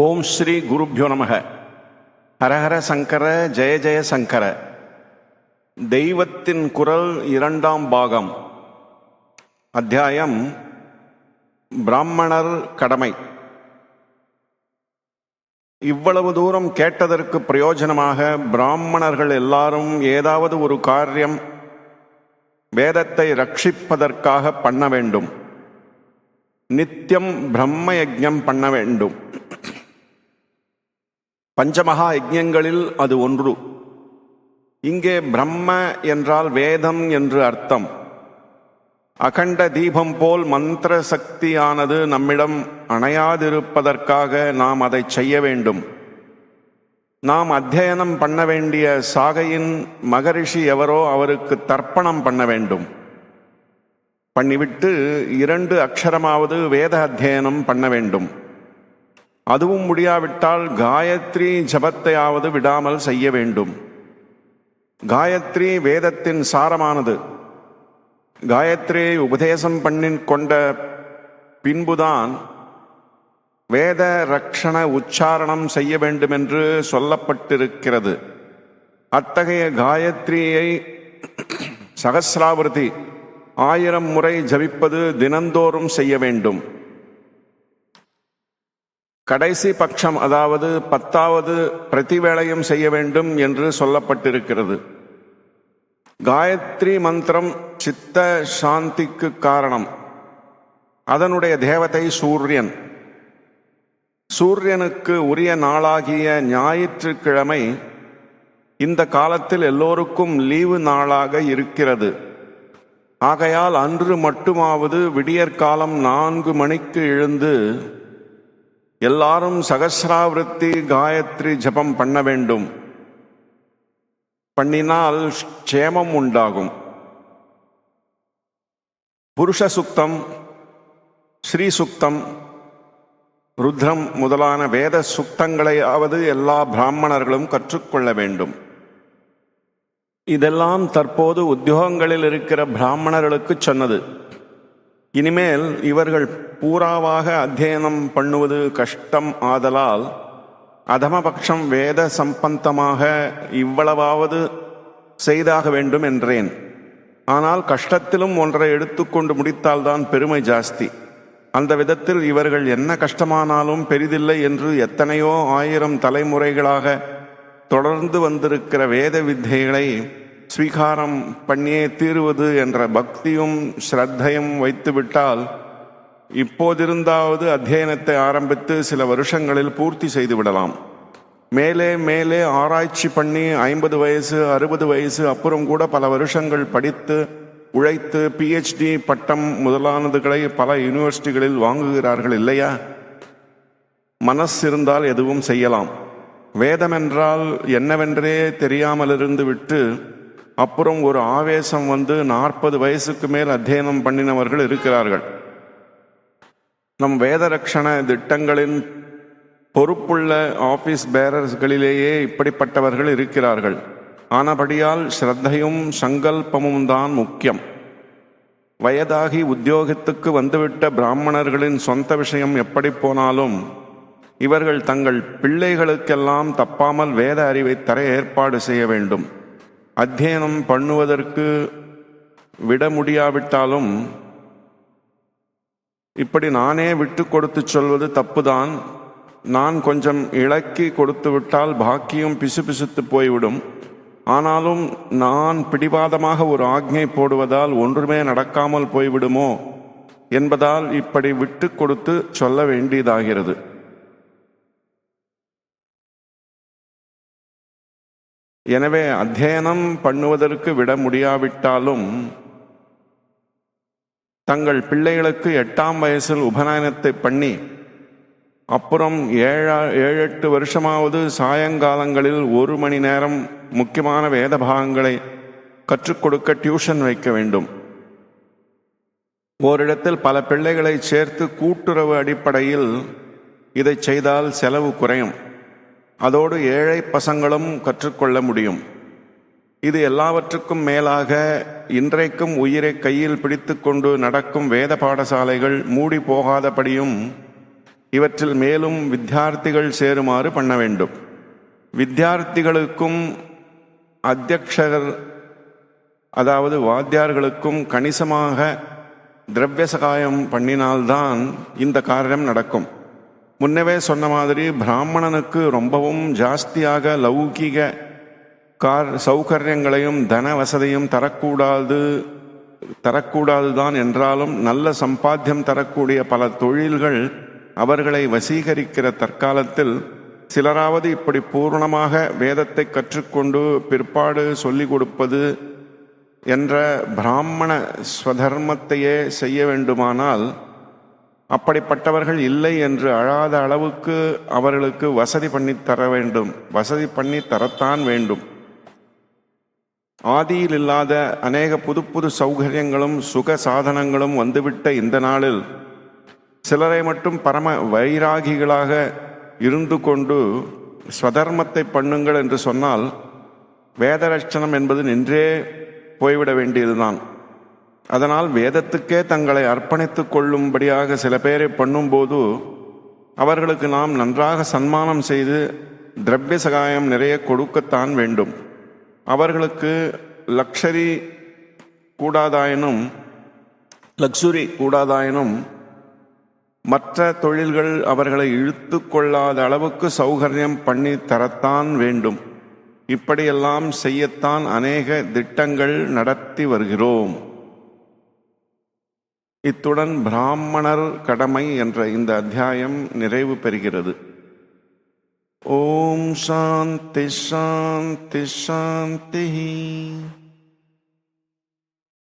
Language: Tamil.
ஓம் ஸ்ரீ குருப்யோ நமக. ஹரஹர சங்கர ஜெய ஜெய சங்கர. தெய்வத்தின் குரல் இரண்டாம் பாகம். அத்தியாயம் பிராமணர் கடமை. இவ்வளவு தூரம் கேட்டதற்கு பிரயோஜனமாக பிராமணர்கள் எல்லாரும் ஏதாவது ஒரு காரியம் வேதத்தை ரட்சிப்பதற்காக பண்ண வேண்டும். நித்தியம் பிரம்ம யஜம் பண்ண வேண்டும். பஞ்சமகா யஜ்யங்களில் அது ஒன்று. இங்கே பிரம்ம என்றால் வேதம் என்று அர்த்தம். அகண்ட தீபம் போல் மந்திர சக்தியானது நம்மிடம் அணையாதிருப்பதற்காக நாம் அதை செய்ய வேண்டும். நாம் அத்தியனம் பண்ண வேண்டிய சாகையின் மகரிஷி எவரோ அவருக்கு தர்ப்பணம் பண்ண வேண்டும். பண்ணிவிட்டு இரண்டு அக்ஷரமாவது வேத அத்தியனம் பண்ண வேண்டும். அதுவும் முடியாவிட்டால் காயத்ரி ஜபத்தையாவது விடாமல் செய்ய வேண்டும். காயத்ரி வேதத்தின் சாரமானது. காயத்ரியை உபதேசம் பண்ணி கொண்ட பின்புதான் வேத ரக்ஷண உச்சாரணம் செய்ய வேண்டும் என்று சொல்லப்பட்டிருக்கிறது. அத்தகைய காயத்ரியை சகசிராவிருத்தி ஆயிரம் முறை ஜபிப்பது தினந்தோறும் செய்ய வேண்டும். கடைசி பட்சம் அதாவது பத்தாவது பிரதிவேளையும் செய்ய வேண்டும் என்று சொல்லப்பட்டிருக்கிறது. காயத்ரி மந்திரம் சித்த சாந்திக்கு காரணம். அதனுடைய தேவதை சூரியன். சூரியனுக்கு உரிய நாளாகிய ஞாயிற்றுக்கிழமை இந்த காலத்தில் எல்லோருக்கும் லீவு நாளாக இருக்கிறது. ஆகையால் அன்று மட்டுமாவது விடியற்காலம் நான்கு மணிக்கு எழுந்து எல்லாரும் சகசிராவிருத்தி காயத்ரி ஜபம் பண்ண வேண்டும். பண்ணினால் க்ஷேமம் உண்டாகும். புருஷ சுக்தம் ஸ்ரீ சுக்தம் ருத்ரம் முதலான வேத சுக்தங்களையாவது எல்லா பிராமணர்களும் கற்றுக்கொள்ள வேண்டும். இதெல்லாம் தற்போது உத்தியோகங்களில் இருக்கிற பிராமணர்களுக்கு சொன்னது. இனிமேல் இவர்கள் பூராவாக அத்தியனம் பண்ணுவது கஷ்டம் ஆதலால் அதமபக்ஷம் வேத சம்பந்தமாக இவ்வளவாவது செய்தாக வேண்டும் என்றேன். ஆனால் கஷ்டத்திலும் ஒன்றை எடுத்துக்கொண்டு முடித்தால்தான் பெருமை ஜாஸ்தி. அந்த விதத்தில் இவர்கள் என்ன கஷ்டமானாலும் பெரிதில்லை என்று எத்தனையோ ஆயிரம் தலைமுறைகளாக தொடர்ந்து வந்திருக்கிற வேத வித்தைகளை ஸ்வீகாரம் பண்ணியே தீருவது என்ற பக்தியும் ஸ்ரத்தையும் வைத்துவிட்டால் இப்போதிருந்தாவது அத்தியனத்தை ஆரம்பித்து சில வருஷங்களில் பூர்த்தி செய்து விடலாம். மேலே மேலே ஆராய்ச்சி பண்ணி ஐம்பது வயசு அறுபது வயசு அப்புறம் கூட பல வருஷங்கள் படித்து உழைத்து பிஹெச்டி பட்டம் முதலானதுகளை பல யூனிவர்சிட்டிகளில் வாங்குகிறார்கள் இல்லையா? மனஸ் இருந்தால் எதுவும் செய்யலாம். வேதம் என்றால் என்னவென்றே தெரியாமல் இருந்து விட்டு அப்புறம் ஒரு ஆவேசம் வந்து நாற்பது வயசுக்கு மேல் அத்தியனம் பண்ணினவர்கள் இருக்கிறார்கள். நம் வேத ரக்ஷண திட்டங்களின் பொறுப்புள்ள ஆஃபீஸ் பேரர்ஸ்களிலேயே இப்படிப்பட்டவர்கள் இருக்கிறார்கள். ஆனபடியால் ஸ்ரத்தையும் சங்கல்பமும் தான் முக்கியம். வயதாகி உத்தியோகத்துக்கு வந்துவிட்ட பிராமணர்களின் சொந்த விஷயம் எப்படி போனாலும் இவர்கள் தங்கள் பிள்ளைகளுக்கெல்லாம் தப்பாமல் வேத அறிவை தர ஏற்பாடு செய்ய வேண்டும். அத்தியனம் பண்ணுவதற்கு விட முடியாவிட்டாலும் இப்படி நானே விட்டு கொடுத்து சொல்வது தப்புதான். நான் கொஞ்சம் இழக்கி கொடுத்து விட்டால் பாக்கியம் பிசுபிசுத்து போய்விடும். ஆனாலும் நான் பிடிவாதமாக ஒரு ஆக்ஞை போடுவதால் ஒன்றுமே நடக்காமல் போய்விடுமோ என்பதால் இப்படி விட்டு கொடுத்து சொல்ல வேண்டியதாகிறது. எனவே அத்தியனம் பண்ணுவதற்கு விட முடியாவிட்டாலும் தங்கள் பிள்ளைகளுக்கு எட்டாம் வயசில் உபநயனத்தை பண்ணி அப்புறம் ஏழா ஏழு எட்டு வருஷமாவது சாயங்காலங்களில் ஒரு மணி நேரம் முக்கியமான வேத பாகங்களை கற்றுக் கொடுக்க டியூஷன் வைக்க வேண்டும். ஓரிடத்தில் பல பிள்ளைகளை சேர்த்து கூட்டுறவு அடிப்படையில் இதை செய்தால் செலவு குறையும். அதோடு ஏழை பசங்களும் கற்றுக்கொள்ள முடியும். இது எல்லாவற்றுக்கும் மேலாக இன்றைக்கும் உயிரை கையில் பிடித்து கொண்டு நடக்கும் வேத பாடசாலைகள் மூடி போகாதபடியும் இவற்றில் மேலும் வித்தியார்த்திகள் சேருமாறு பண்ண வேண்டும். வித்தியார்த்திகளுக்கும் அத்தியக்ஷர் அதாவது வாத்தியார்களுக்கும் கணிசமாக திரவிய சகாயம் பண்ணினால்தான் இந்த காரியம் நடக்கும். முன்னவே சொன்ன மாதிரி பிராமணனுக்கு ரொம்பவும் ஜாஸ்தியாக லௌகிக கார் சௌகரியங்களையும் தன வசதியும் தரக்கூடாது தரக்கூடாது தான் என்றாலும் நல்ல சம்பாத்தியம் தரக்கூடிய பல தொழில்கள் அவர்களை வசீகரிக்கிற தற்காலத்தில் சிலராவது இப்படி பூர்ணமாக வேதத்தை கற்றுக்கொண்டு பிற்பாடு சொல்லிக் கொடுப்பது என்ற பிராமண ஸ்வதர்மத்தையே செய்ய வேண்டுமானால் அப்படிப்பட்டவர்கள் இல்லை என்று அழாத அளவுக்கு அவர்களுக்கு வசதி பண்ணி தர வேண்டும். வசதி பண்ணி தரத்தான் வேண்டும். ஆதியில் இல்லாத அநேக புது புது சௌகரியங்களும் சுக சாதனங்களும் வந்துவிட்ட இந்த நாளில் சிலரை மட்டும் பரம வைராகிகளாக இருந்து கொண்டு ஸ்வதர்மத்தை பண்ணுங்கள் என்று சொன்னால் வேதரட்சணம் என்பது நின்றே போய்விட வேண்டியதுதான். அதனால் வேதத்துக்கே தங்களை அர்ப்பணித்துக் கொள்ளும்படியாக சில பேரை பண்ணும்போது அவர்களுக்கு நாம் நன்றாக சன்மானம் செய்து திரவிய சகாயம் நிறைய கொடுக்கத்தான் வேண்டும். அவர்களுக்கு லக்ஷரி கூடாதாயினும் லக்ஸுரி கூடாதாயினும் மற்ற தொழில்கள் அவர்களை இழுத்து கொள்ளாத அளவுக்கு சௌகரியம் பண்ணி தரத்தான் வேண்டும். இப்படியெல்லாம் செய்யத்தான் அநேக திட்டங்கள் நடத்தி வருகிறோம். இத்துடன் பிராமணர் கடமை என்ற இந்த அத்தியாயம் நிறைவு பெறுகிறது. ஓம் சாந்தி சாந்தி சாந்தி.